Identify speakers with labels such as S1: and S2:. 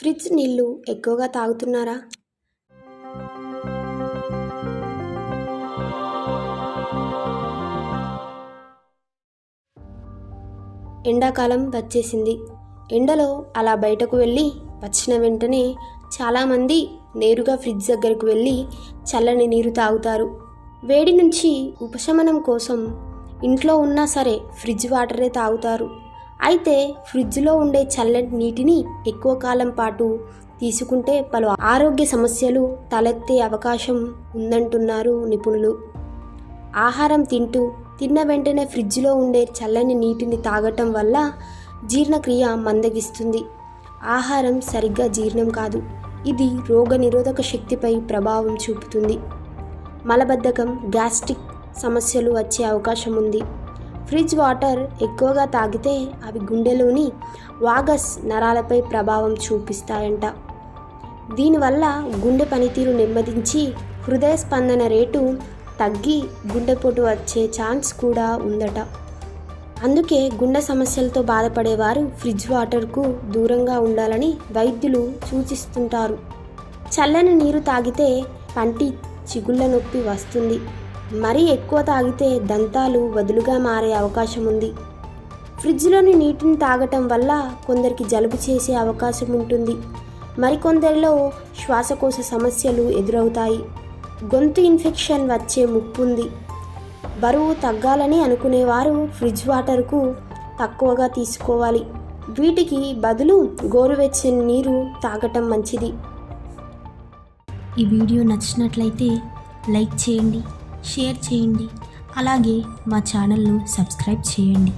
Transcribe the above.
S1: Fridge నీళ్ళు ఎక్కువగా తాగుతున్నారా? ఎండాకాలం వచ్చేసింది. ఎండలో అలా బయటకు వెళ్ళి వచ్చిన వెంటనే చాలామంది నేరుగా ఫ్రిడ్జ్ దగ్గరకు వెళ్ళి చల్లని నీరు తాగుతారు. వేడి నుంచి ఉపశమనం కోసం ఇంట్లో ఉన్నా సరే ఫ్రిడ్జ్ వాటరే తాగుతారు. అయితే ఫ్రిడ్జ్లో ఉండే చల్లటి నీటిని ఎక్కువ కాలం పాటు తీసుకుంటే పలు ఆరోగ్య సమస్యలు తలెత్తే అవకాశం ఉందంటున్నారు నిపుణులు. ఆహారం తింటూ తిన్న వెంటనే ఫ్రిడ్జ్లో ఉండే చల్లని నీటిని తాగటం వల్ల జీర్ణక్రియ మందగిస్తుంది. ఆహారం సరిగ్గా జీర్ణం కాదు. ఇది రోగనిరోధక శక్తిపై ప్రభావం చూపుతుంది. మలబద్ధకం గ్యాస్ట్రిక్ సమస్యలు వచ్చే అవకాశం ఉంది. ఫ్రిడ్జ్ వాటర్ ఎక్కువగా తాగితే అవి గుండెలోని వాగస్ నరాలపై ప్రభావం చూపిస్తాయంట. దీనివల్ల గుండె పనితీరు నెమ్మదించి హృదయ స్పందన రేటు తగ్గి గుండెపోటు వచ్చే ఛాన్స్ కూడా ఉందట. అందుకే గుండె సమస్యలతో బాధపడేవారు ఫ్రిడ్జ్ వాటర్కు దూరంగా ఉండాలని వైద్యులు సూచిస్తుంటారు. చల్లని నీరు తాగితే పంటి చిగుళ్ళ నొప్పి వస్తుంది. మరీ ఎక్కువ తాగితే దంతాలు వదులుగా మారే అవకాశం ఉంది. ఫ్రిడ్జ్లోని నీటిని తాగటం వల్ల కొందరికి జలుబు చేసే అవకాశం ఉంటుంది. మరికొందరిలో శ్వాసకోశ సమస్యలు ఎదురవుతాయి. గొంతు ఇన్ఫెక్షన్ వచ్చే ముప్పుంది బరువు తగ్గాలని అనుకునేవారు ఫ్రిడ్జ్ వాటర్కు తక్కువగా తీసుకోవాలి. వీటికి బదులు గోరువెచ్చని నీరు తాగటం మంచిది.
S2: ఈ వీడియో నచ్చినట్లయితే లైక్ చేయండి. షేర్ చేయండి. అలాగే మా ఛానల్ను సబ్స్క్రైబ్ చేయండి.